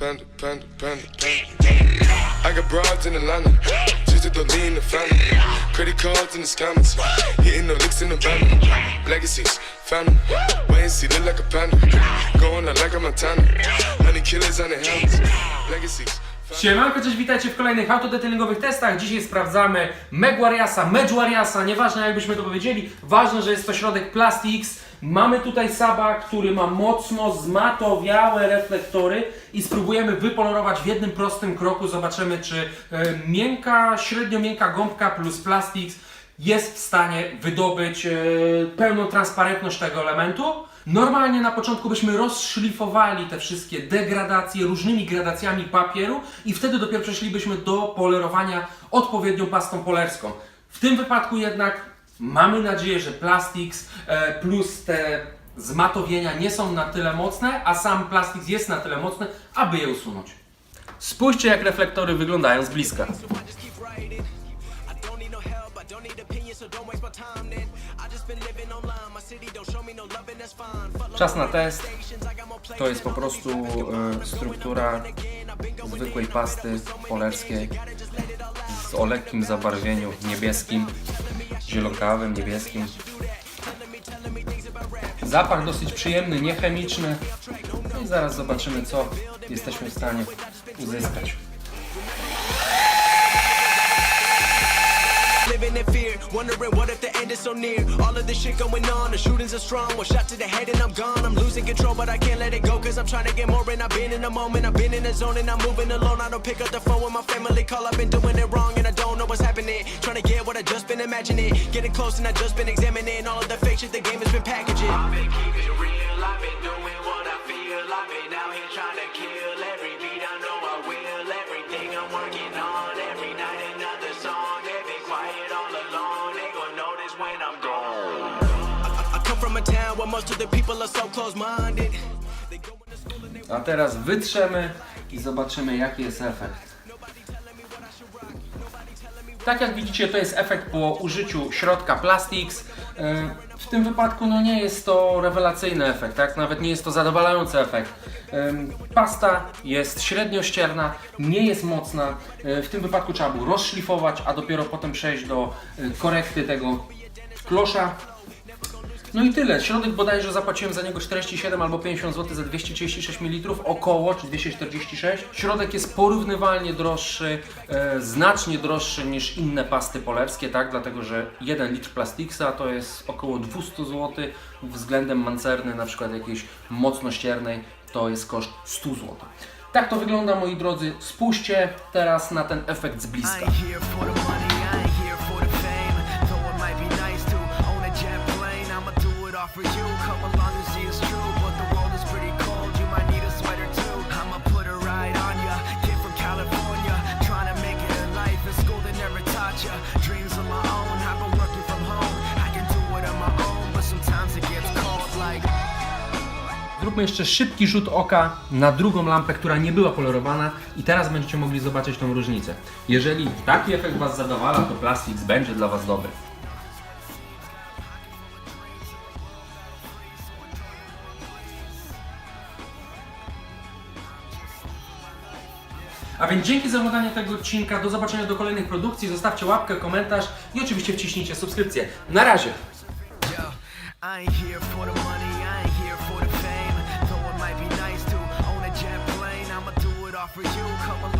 panda, panda, panda, panda. I got broads in Atlanta, just to throw me in the family. Credit cards in the scammers, hitting the licks in the van. Legacies, family, wait and see, look like a panda. Going out like a Montana, honey killers on the helmets. Legacies. Siemanko, cześć, witajcie w kolejnych autodetailingowych testach. Dzisiaj sprawdzamy Megwariasa, Medjwariasa, nieważne jakbyśmy to powiedzieli, ważne, że jest to środek Plastix. Mamy tutaj Saba, który ma mocno zmatowiałe reflektory i spróbujemy wypolerować w jednym prostym kroku. Zobaczymy, czy e, miękka, średnio miękka gąbka plus Plastix jest w stanie wydobyć e, pełną transparentność tego elementu. Normalnie na początku byśmy rozszlifowali te wszystkie degradacje różnymi gradacjami papieru i wtedy dopiero przeszlibyśmy do polerowania odpowiednią pastą polerską. W tym wypadku jednak mamy nadzieję, że Plastix e, plus te zmatowienia nie są na tyle mocne, a sam Plastix jest na tyle mocny, aby je usunąć. Spójrzcie jak reflektory wyglądają z bliska. Czas na test. To jest po prostu e, struktura zwykłej pasty polerskiej z o lekkim zabarwieniu niebieskim, zielonawym, niebieskim. Zapach dosyć przyjemny, niechemiczny. No i zaraz zobaczymy, co jesteśmy w stanie uzyskać. Wondering what if the end is so near. All of this shit going on, the shootings are strong. One shot to the head and I'm gone. I'm losing control, but I can't let it go, cause I'm trying to get more. And I've been in the moment, I've been in the zone, and I'm moving alone. I don't pick up the phone when my family call. I've been doing it wrong, and I don't know what's happening. Trying to get what I just been imagining. Getting close, and I just been examining all of the fake shit the game has been packaging. A town where most of the people are so close-minded. A teraz wytrzemy i zobaczymy jaki jest efekt. Tak jak widzicie to jest efekt po użyciu środka Plastix. W tym wypadku no nie jest to rewelacyjny efekt, tak? nawet nie jest to zadowalający efekt. Pasta jest średnio ścierna, nie jest mocna. E, W tym wypadku trzeba było rozszlifować, a dopiero potem przejść do e, korekty tego klosza. No i tyle. Środek bodajże zapłaciłem za niego 47 albo 50 zł za 236 ml, około, czy 246. Środek jest porównywalnie droższy, e, znacznie droższy niż inne pasty polerskie, tak? Dlatego, że 1 litr Plastiksa to jest około 200 zł, względem mancerny, na przykład jakiejś mocno ściernej, to jest koszt 100 zł. Tak to wygląda, moi drodzy. Spójrzcie teraz na ten efekt z bliska. Of my own, I've been working from home. I can do it on my own, but sometimes it gets cold like. Zróbmy jeszcze szybki rzut oka na drugą lampę, która nie była polerowana i teraz będziecie mogli zobaczyć tą różnicę. Jeżeli taki efekt Was zadowala, to Plastix będzie dla Was dobry. A więc dzięki za oglądanie tego odcinka, do zobaczenia do kolejnych produkcji, zostawcie łapkę, komentarz i oczywiście wciśnijcie subskrypcję. Na razie! For you. Come along